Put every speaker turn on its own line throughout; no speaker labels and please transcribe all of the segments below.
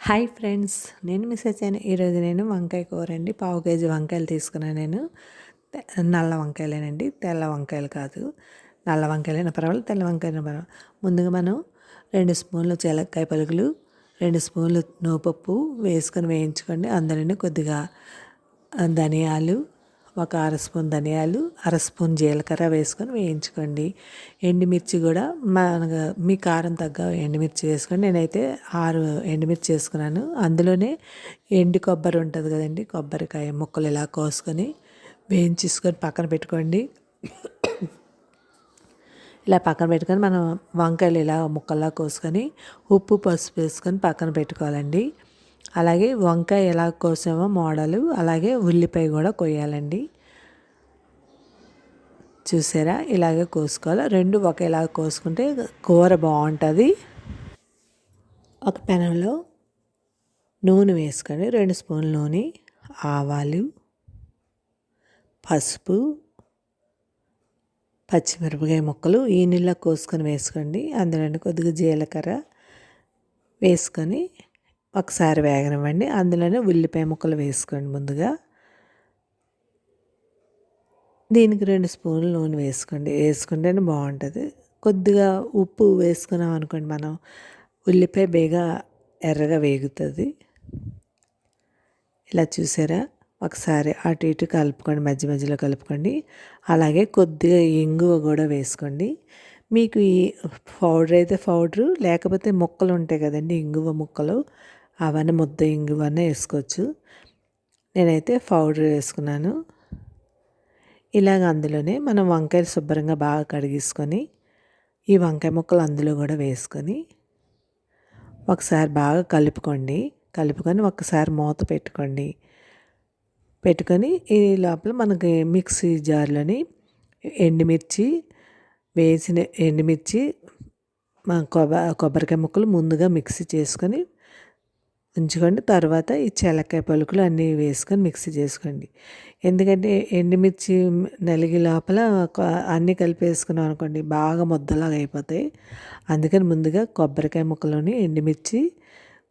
Hi friends నేను miss వచ్చాను ఈరోజు నేను వంకాయ కూర అండి పావు కేజీ వంకాయలు తీసుకున్నాను నేను. నల్ల వంకాయలేనండి. తెల్ల వంకాయలు కాదు. నల్ల వంకాయలైనా పర్వాలేదు తెల్ల వంకాయలైనా పర్వాలేదు. ముందుగా మనం రెండు స్పూన్లు చెలక్కాయ పలుకులు రెండు స్పూన్లు నూపప్పు వేసుకొని వేయించుకోండి. అందులోనే కొద్దిగా ధనియాలు ఒక అర స్పూన్ ధనియాలు అర స్పూన్ జీలకర్ర వేసుకొని వేయించుకోండి. ఎండుమిర్చి కూడా మన మీ కారం తగ్గ ఎండుమిర్చి వేసుకొని నేనైతే ఆరు ఎండుమిర్చి వేసుకున్నాను. అందులోనే ఎండు కొబ్బరి ఉంటుంది కదండి కొబ్బరికాయ ముక్కలు ఇలా కోసుకొని వేయించేసుకొని పక్కన పెట్టుకోండి. ఇలా పక్కన పెట్టుకొని మనం వంకాయలు ఇలా ముక్కల్లా కోసుకొని ఉప్పు పసుపు వేసుకొని పక్కన పెట్టుకోవాలండి. అలాగే వంకాయ ఎలా కోసామో మోడలు అలాగే ఉల్లిపాయ కూడా కొయ్యాలండి. చూసారా? ఇలాగే కోసుకోవాలి. రెండు ఒకేలా కోసుకుంటే కూర బాగుంటుంది. ఒక పెనంలో నూనె వేసుకొని రెండు స్పూన్ల నూనె ఆవాలు పసుపు పచ్చిమిరపకాయ ముక్కలు ఈ నీళ్ళ కోసుకొని వేసుకోండి. అందులో కొద్దిగా జీలకర్ర వేసుకొని ఒకసారి వేగనివ్వండి. అందులోనే ఉల్లిపాయ ముక్కలు వేసుకోండి ముందుగా. దీనికి రెండు స్పూన్లు నూనె వేసుకోండి. వేసుకుంటేనే బాగుంటుంది. కొద్దిగా ఉప్పు వేసుకున్నాం అనుకోండి మనం ఉల్లిపాయ బేగా ఎర్రగా వేగుతుంది. ఇలా చూసారా? ఒకసారి అటు ఇటు కలుపుకోండి మధ్య మధ్యలో కలుపుకోండి. అలాగే కొద్దిగా ఇంగువ కూడా వేసుకోండి. మీకు ఈ పౌడర్ అయితే పౌడరు లేకపోతే ముక్కలు ఉంటాయి కదండి ఇంగువ ముక్కలు అవన్నీ ముద్ద ఇంగువన్నీ వేసుకోవచ్చు. నేనైతే పౌడర్ వేసుకున్నాను. ఇలాగ అందులోనే మనం వంకాయలు శుభ్రంగా బాగా కడిగేసుకొని ఈ వంకాయ ముక్కలు అందులో కూడా వేసుకొని ఒకసారి బాగా కలుపుకోండి. కలుపుకొని ఒకసారి మూత పెట్టుకోండి. పెట్టుకొని ఈ లోపల మనకి మిక్సీ జార్లోని ఎండుమిర్చి వేసిన ఎండుమిర్చి కొబ్బ కొబ్బరికాయ ముక్కలు ముందుగా మిక్సీ చేసుకొని ఉంచుకోండి. తర్వాత ఈ చెలక్కాయ పలుకులు అన్నీ వేసుకొని మిక్సీ చేసుకోండి. ఎందుకంటే ఎండుమిర్చి నలిగి లోపల అన్నీ కలిపేసుకున్నాం అనుకోండి బాగా ముద్దలాగా అయిపోతాయి. అందుకని ముందుగా కొబ్బరికాయ ముక్కలోని ఎండుమిర్చి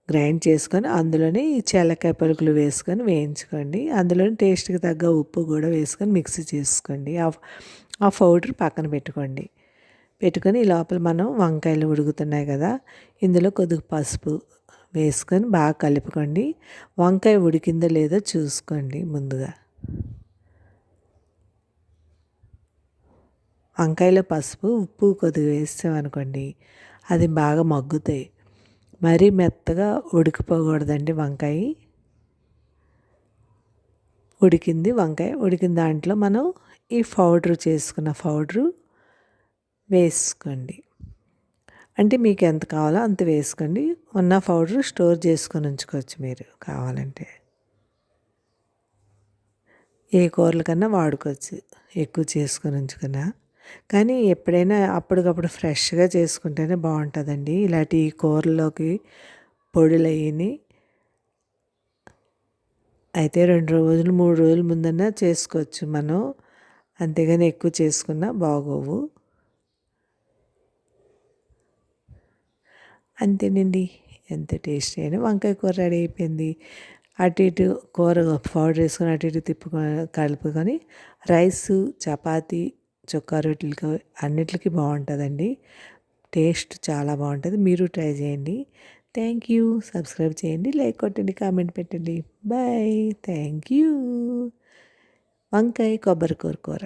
గ్రైండ్ చేసుకొని అందులోనే ఈ చెలక్కాయ పలుకులు వేసుకొని వేయించుకోండి. అందులోని టేస్ట్కి తగ్గ ఉప్పు కూడా వేసుకొని మిక్సీ చేసుకోండి. ఆ ఆ పౌడర్ పక్కన పెట్టుకోండి. పెట్టుకొని ఈ లోపల మనం వంకాయలు ఉడుకుతున్నాయి కదా ఇందులో కొద్దిగా పసుపు వేసుకొని బాగా కలుపుకోండి. వంకాయ ఉడికిందో లేదో చూసుకోండి ముందుగా. వంకాయలో పసుపు ఉప్పు కొద్దిగా వేసామనుకోండి అది బాగా మగ్గుతాయి. మరీ మెత్తగా ఉడికిపోకూడదండి వంకాయ. ఉడికింది వంకాయ. ఉడికిన దాంట్లో మనం ఈ పౌడర్ చేసుకున్న పౌడరు వేసుకోండి. అంటే మీకు ఎంత కావాలో అంత వేసుకోండి. ఉన్న పౌడర్ స్టోర్ చేసుకొని ఉంచుకోవచ్చు మీరు కావాలంటే. ఏ కూరల కన్నా వాడుకోవచ్చు. ఎక్కువ చేసుకొని ఉంచుకున్నా. కానీ ఎప్పుడైనా అప్పటికప్పుడు ఫ్రెష్గా చేసుకుంటేనే బాగుంటుందండి. ఇలాంటి కూరల్లోకి పొడులు అయ్యి అయితే రెండు రోజులు మూడు రోజుల ముందన్నా చేసుకోవచ్చు మనం. అంతేగాని ఎక్కువ చేసుకున్నా బాగోవు. అంతేనండి. ఎంత టేస్టీ అయినా వంకాయ కూర రెడీ అయిపోయింది. అటు ఇటు కూర పౌడర్ వేసుకొని అటు ఇటు తిప్పుకొని కలుపుకొని రైస్ చపాతి చొక్కా రొట్టెలకి అన్నిటికీ బాగుంటుందండి. టేస్ట్ చాలా బాగుంటుంది. మీరు ట్రై చేయండి. Thank you. సబ్స్క్రైబ్ చేయండి. లైక్ కొట్టండి. కామెంట్ పెట్టండి. బాయ్. Thank you. వంకాయ కొబ్బరి కూర కూర.